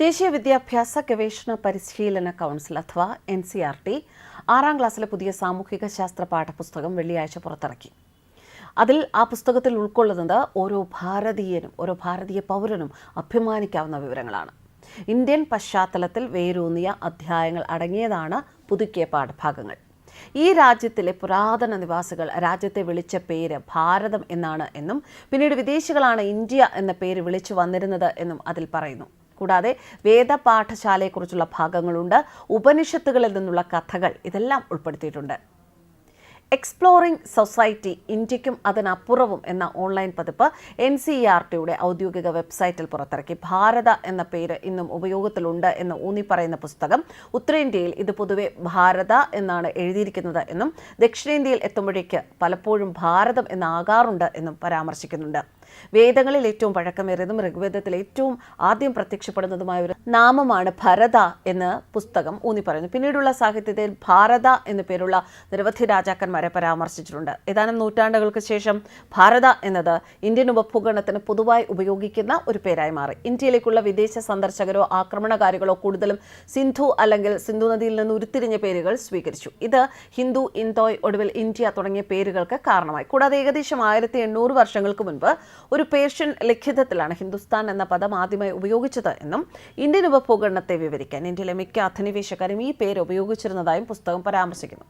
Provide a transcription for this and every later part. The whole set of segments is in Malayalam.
ദേശീയ വിദ്യാഭ്യാസ ഗവേഷണ പരിശീലന കൗൺസിൽ അഥവാ എൻ സി ആർ ടി ആറാം ക്ലാസ്സിലെ പുതിയ സാമൂഹിക ശാസ്ത്ര പാഠപുസ്തകം വെള്ളിയാഴ്ച പുറത്തിറക്കി. അതിൽ ആ പുസ്തകത്തിൽ ഉൾക്കൊള്ളുന്നത് ഓരോ ഭാരതീയനും ഓരോ ഭാരതീയ പൗരനും അഭിമാനിക്കാവുന്ന വിവരങ്ങളാണ്. ഇന്ത്യൻ പശ്ചാത്തലത്തിൽ വേരൂന്നിയ അധ്യായങ്ങൾ അടങ്ങിയതാണ് പുതുക്കിയ പാഠഭാഗങ്ങൾ. ഈ രാജ്യത്തിലെ പുരാതന നിവാസികൾ രാജ്യത്തെ വിളിച്ച പേര് ഭാരതം എന്നാണ് എന്നും പിന്നീട് വിദേശികളാണ് ഇന്ത്യ എന്ന പേര് വിളിച്ചു വന്നിരുന്നത് എന്നും അതിൽ പറയുന്നു. കൂടാതെ വേദപാഠശാലയെക്കുറിച്ചുള്ള ഭാഗങ്ങളുണ്ട്. ഉപനിഷത്തുകളിൽ നിന്നുള്ള കഥകൾ ഇതെല്ലാം ഉൾപ്പെടുത്തിയിട്ടുണ്ട്. എക്സ്പ്ലോറിംഗ് സൊസൈറ്റി ഇന്ത്യക്കും അതിനപ്പുറവും എന്ന ഓൺലൈൻ പതിപ്പ് എൻ സി ആർ ടിയുടെ ഔദ്യോഗിക വെബ്സൈറ്റിൽ പുറത്തിറക്കി. ഭാരത എന്ന പേര് ഇന്നും ഉപയോഗത്തിലുണ്ട് എന്ന് ഊന്നിപ്പറയുന്ന പുസ്തകം ഉത്തരേന്ത്യയിൽ ഇത് പൊതുവെ ഭാരത എന്നാണ് എഴുതിയിരിക്കുന്നത് എന്നും ദക്ഷിണേന്ത്യയിൽ എത്തുമ്പോഴേക്ക് പലപ്പോഴും ഭാരതം എന്നാകാറുണ്ട് എന്നും പരാമർശിക്കുന്നുണ്ട്. വേദങ്ങളിൽ ഏറ്റവും പഴക്കമേറിയതും ഋഗ്വേദത്തിൽ ഏറ്റവും ആദ്യം പ്രത്യക്ഷപ്പെടുന്നതുമായ ഒരു നാമമാണ് ഭരത എന്ന് പുസ്തകം ഊന്നിപ്പറയുന്നു. പിന്നീടുള്ള സാഹിത്യത്തിൽ ഭാരത എന്നു പേരുള്ള നിരവധി രാജാക്കന്മാരെ പരാമർശിച്ചിട്ടുണ്ട്. ഏതാനും നൂറ്റാണ്ടുകൾക്ക് ശേഷം ഭാരത എന്നത് ഇന്ത്യൻ ഉപഭൂഖണ്ഡത്തിന് പൊതുവായി ഉപയോഗിക്കുന്ന ഒരു പേരായി മാറി. ഇന്ത്യയിലേക്കുള്ള വിദേശ സന്ദർശകരോ ആക്രമണകാരികളോ കൂടുതലും സിന്ധു അല്ലെങ്കിൽ സിന്ധു നദിയിൽ നിന്ന് ഉരുത്തിരിഞ്ഞ പേരുകൾ സ്വീകരിച്ചു. ഇത് ഹിന്ദു ഇന്തോയ് ഒടുവിൽ ഇന്ത്യ തുടങ്ങിയ പേരുകൾക്ക് കാരണമായി. കൂടാതെ ഏകദേശം ആയിരത്തി എണ്ണൂറ് വർഷങ്ങൾക്ക് മുൻപ് ഒരു പേർഷ്യൻ ലിഖിതത്തിലാണ് ഹിന്ദുസ്ഥാൻ എന്ന പദം ആദ്യമായി ഉപയോഗിച്ചത് എന്നും ഇന്ത്യൻ ഉപഭൂഖണ്ഡത്തെ വിവരിക്കാൻ ഇന്ത്യയിലെ മിക്ക അധിനിവേശക്കാരും ഈ പേര് ഉപയോഗിച്ചിരുന്നതായും പുസ്തകം പരാമർശിക്കുന്നു.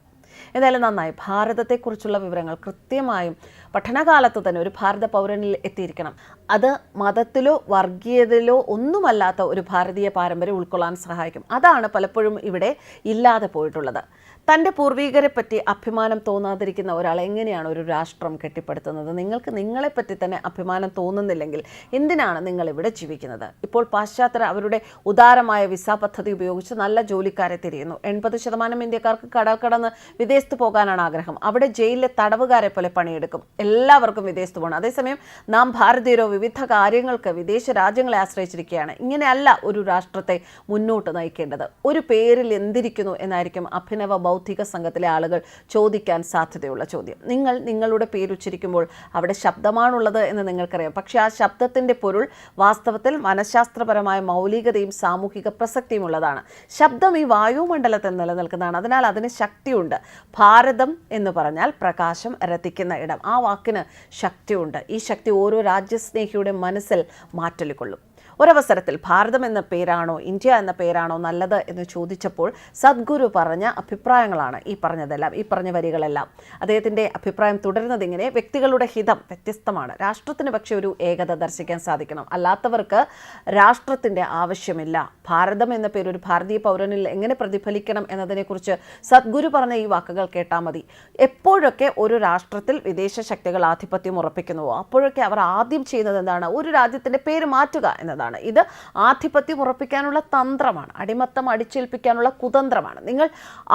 എന്തായാലും നന്നായി. ഭാരതത്തെക്കുറിച്ചുള്ള വിവരങ്ങൾ കൃത്യമായും പഠനകാലത്ത് തന്നെ ഒരു ഭാരത പൗരനിൽ എത്തിയിരിക്കണം. അത് മതത്തിലോ വർഗീയതയിലോ ഒന്നുമല്ലാത്ത ഒരു ഭാരതീയ പാരമ്പര്യം ഉൾക്കൊള്ളാൻ സഹായിക്കും. അതാണ് പലപ്പോഴും ഇവിടെ ഇല്ലാതെ പോയിട്ടുള്ളത്. തന്റെ പൂർവികരെ പറ്റി അഭിമാനം തോന്നാതിരിക്കുന്ന ഒരാൾ എങ്ങനെയാണ് ഒരു രാഷ്ട്രം കെട്ടിപ്പടുത്തുന്നത്? നിങ്ങൾക്ക് നിങ്ങളെപ്പറ്റി തന്നെ അഭിമാനം തോന്നുന്നില്ലെങ്കിൽ എന്തിനാണ് നിങ്ങൾ ഇവിടെ ജീവിക്കുന്നത്? ഇപ്പോൾ പാശ്ചാത്യർ അവരുടെ ഉദാരമായ വിസ പദ്ധതി ഉപയോഗിച്ച് നല്ല ജോലിക്കാരെ തിരിയുന്നു. എൺപത് ശതമാനം ഇന്ത്യക്കാർക്ക് കടൽ കടന്ന് വിദേശത്ത് പോകാനാണ് ആഗ്രഹം. അവിടെ ജയിലിലെ തടവുകാരെ പോലെ പണിയെടുക്കും. എല്ലാവർക്കും വിദേശത്ത് പോകണം അതേസമയം നാം ഭാരതീയരോ വിവിധ കാര്യങ്ങൾക്ക് വിദേശ രാജ്യങ്ങളെ ആശ്രയിച്ചിരിക്കുകയാണ്. ഇങ്ങനെയല്ല ഒരു രാഷ്ട്രത്തെ മുന്നോട്ട് നയിക്കേണ്ടത്. ഒരു പേരിൽ എന്തിരിക്കുന്നു എന്നായിരിക്കും അഭിനവ ബൗദ്ധിക സംഘത്തിലെ ആളുകൾ ചോദിക്കാൻ സാധ്യതയുള്ള ചോദ്യം. നിങ്ങൾ നിങ്ങളുടെ പേരുച്ചരിക്കുമ്പോൾ അവിടെ ശബ്ദമാണുള്ളത് എന്ന് നിങ്ങൾക്കറിയാം. പക്ഷേ ആ ശബ്ദത്തിന്റെ പൊരുൾ വാസ്തവത്തിൽ മനഃശാസ്ത്രപരമായ മൗലികതയും സാമൂഹിക പ്രസക്തിയും ഉള്ളതാണ്. ശബ്ദം ഈ വായുമണ്ഡലത്തിൽ നിലനിൽക്കുന്നതാണ്. അതിനാൽ അതിന് ശക്തിയുണ്ട്. ഭാരതം എന്ന് പറഞ്ഞാൽ പ്രകാശം രതിക്കുന്ന ഇടം. ആ വാക്കിന് ശക്തിയുണ്ട്. ഈ ശക്തി ഓരോ രാജ്യസ്നേഹിയുടെ മനസ്സിൽ മാറ്റലിക്കൊള്ളും. ഒരവസരത്തിൽ ഭാരതം എന്ന പേരാണോ ഇന്ത്യ എന്ന പേരാണോ നല്ലത് എന്ന് ചോദിച്ചപ്പോൾ സദ്ഗുരു പറഞ്ഞ അഭിപ്രായങ്ങളാണ് ഈ പറഞ്ഞതെല്ലാം ഈ പറഞ്ഞ വരികളെല്ലാം. അദ്ദേഹത്തിന്റെ അഭിപ്രായം തുടരുന്നത് ഇങ്ങനെ വ്യക്തികളുടെ ഹിതം വ്യത്യസ്തമാണ്. രാഷ്ട്രത്തിന് പക്ഷേ ഒരു ഏകത ദർശിക്കാൻ സാധിക്കണം. അല്ലാത്തവർക്ക് രാഷ്ട്രത്തിന്റെ ആവശ്യമില്ല. ഭാരതം എന്ന പേര് ഒരു ഭാരതീയ പൗരനിൽ എങ്ങനെ പ്രതിഫലിക്കണം എന്നതിനെക്കുറിച്ച് സദ്ഗുരു പറഞ്ഞ ഈ വാക്കുകൾ കേട്ടാൽ മതി. എപ്പോഴൊക്കെ ഒരു രാഷ്ട്രത്തിൽ വിദേശ ശക്തികൾ ആധിപത്യം ഉറപ്പിക്കുന്നുവോ അപ്പോഴൊക്കെ അവർ ആദ്യം ചെയ്യുന്നത് എന്താണ്? ഒരു രാജ്യത്തിന്റെ പേര് മാറ്റുക എന്നതാണ് ഇത് ആധിപത്യം ഉറപ്പിക്കാനുള്ള തന്ത്രമാണ്. അടിമത്തം അടിച്ചേൽപ്പിക്കാനുള്ള കുതന്ത്രമാണ്. നിങ്ങൾ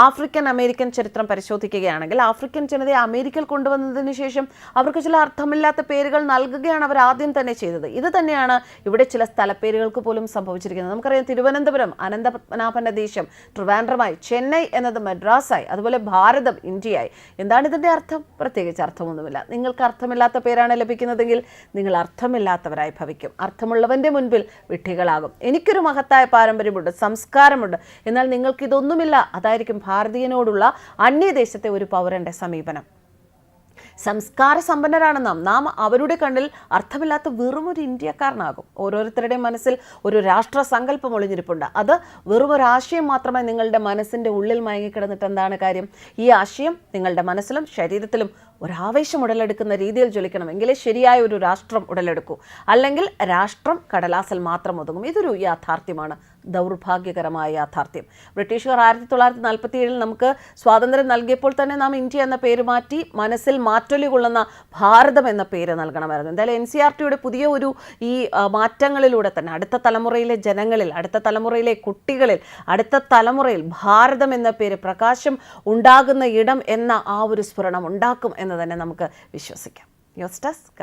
ആഫ്രിക്കൻ അമേരിക്കൻ ചരിത്രം പരിശോധിക്കുകയാണെങ്കിൽ ആഫ്രിക്കൻ ജനതയെ അമേരിക്കയിൽ കൊണ്ടുവന്നതിന് ശേഷം അവർക്ക് ചില അർത്ഥമില്ലാത്ത പേരുകൾ നൽകുകയാണ് അവർ ആദ്യം തന്നെ ചെയ്തത്. ഇത് തന്നെയാണ് ഇവിടെ ചില സ്ഥലപ്പേരുകൾക്ക് പോലും സംഭവിച്ചിരിക്കുന്നത്. നമുക്കറിയാം തിരുവനന്തപുരം അനന്തപത്മനാഭന്റെ ദേശം ട്രിവാൻഡ്രമായി ചെന്നൈ എന്നത് മദ്രാസായി അതുപോലെ ഭാരതം ഇന്ത്യയായി. എന്താണ് ഇതിന്റെ അർത്ഥം? പ്രത്യേകിച്ച് അർത്ഥമൊന്നുമില്ല. നിങ്ങൾക്ക് അർത്ഥമില്ലാത്ത പേരാണ് ലഭിക്കുന്നതെങ്കിൽ നിങ്ങൾ അർത്ഥമില്ലാത്തവരായി ഭവിക്കും. അർത്ഥമുള്ളവന്റെ മുൻപിൽ വിഡ്ഢികളാകും. എനിക്കൊരു മഹത്തായ പാരമ്പര്യമുണ്ട് സംസ്കാരമുണ്ട്. എന്നാൽ നിങ്ങൾക്ക് ഇതൊന്നുമില്ല അതായിരിക്കും ഭാരതീയനോടുള്ള അന്യദേശത്തെ ഒരു പൗരന്റെ സമീപനം. സംസ്കാര സമ്പന്നരാണ് നാം. നാം അവരുടെ കണ്ണിൽ അർത്ഥമില്ലാത്ത വെറും ഒരു ഇന്ത്യക്കാരനാകും. ഓരോരുത്തരുടെയും മനസ്സിൽ ഒരു രാഷ്ട്ര സങ്കല്പം ഒളിഞ്ഞിരിപ്പുണ്ട്. അത് വെറും ഒരു ആശയം മാത്രമേ നിങ്ങളുടെ മനസ്സിന്റെ ഉള്ളിൽ മയങ്ങിക്കിടന്നിട്ട് എന്താണ് കാര്യം? ഈ ആശയം നിങ്ങളുടെ മനസ്സിലും ശരീരത്തിലും ഒരാവേശം ഉടലെടുക്കുന്ന രീതിയിൽ ജ്വലിക്കണം എങ്കിലേ ശരിയായ ഒരു രാഷ്ട്രം ഉടലെടുക്കൂ. അല്ലെങ്കിൽ രാഷ്ട്രം കടലാസിൽ മാത്രം ഒതുങ്ങും. ഇതൊരു യാഥാർത്ഥ്യമാണ്. ദൗർഭാഗ്യകരമായ യാഥാർത്ഥ്യം. ബ്രിട്ടീഷുകാർ ആയിരത്തി തൊള്ളായിരത്തി നാൽപ്പത്തി ഏഴിൽ നമുക്ക് സ്വാതന്ത്ര്യം നൽകിയപ്പോൾ തന്നെ നാം ഇന്ത്യ എന്ന പേര് മാറ്റി മനസ്സിൽ മാറ്റൊലി കൊള്ളുന്ന ഭാരതം എന്ന പേര് നൽകണമായിരുന്നു. എന്തായാലും എൻ സി ആർ ടിയുടെ പുതിയ ഒരു ഈ മാറ്റങ്ങളിലൂടെ തന്നെ അടുത്ത തലമുറയിലെ ജനങ്ങളിൽ അടുത്ത തലമുറയിലെ കുട്ടികളിൽ അടുത്ത തലമുറയിൽ ഭാരതം എന്ന പേര് പ്രകാശം ഉണ്ടാകുന്ന ഇടം എന്ന ആ ഒരു സ്ഫുരണം ഉണ്ടാക്കും എന്ന് തന്നെ നമുക്ക് വിശ്വസിക്കാം. News desk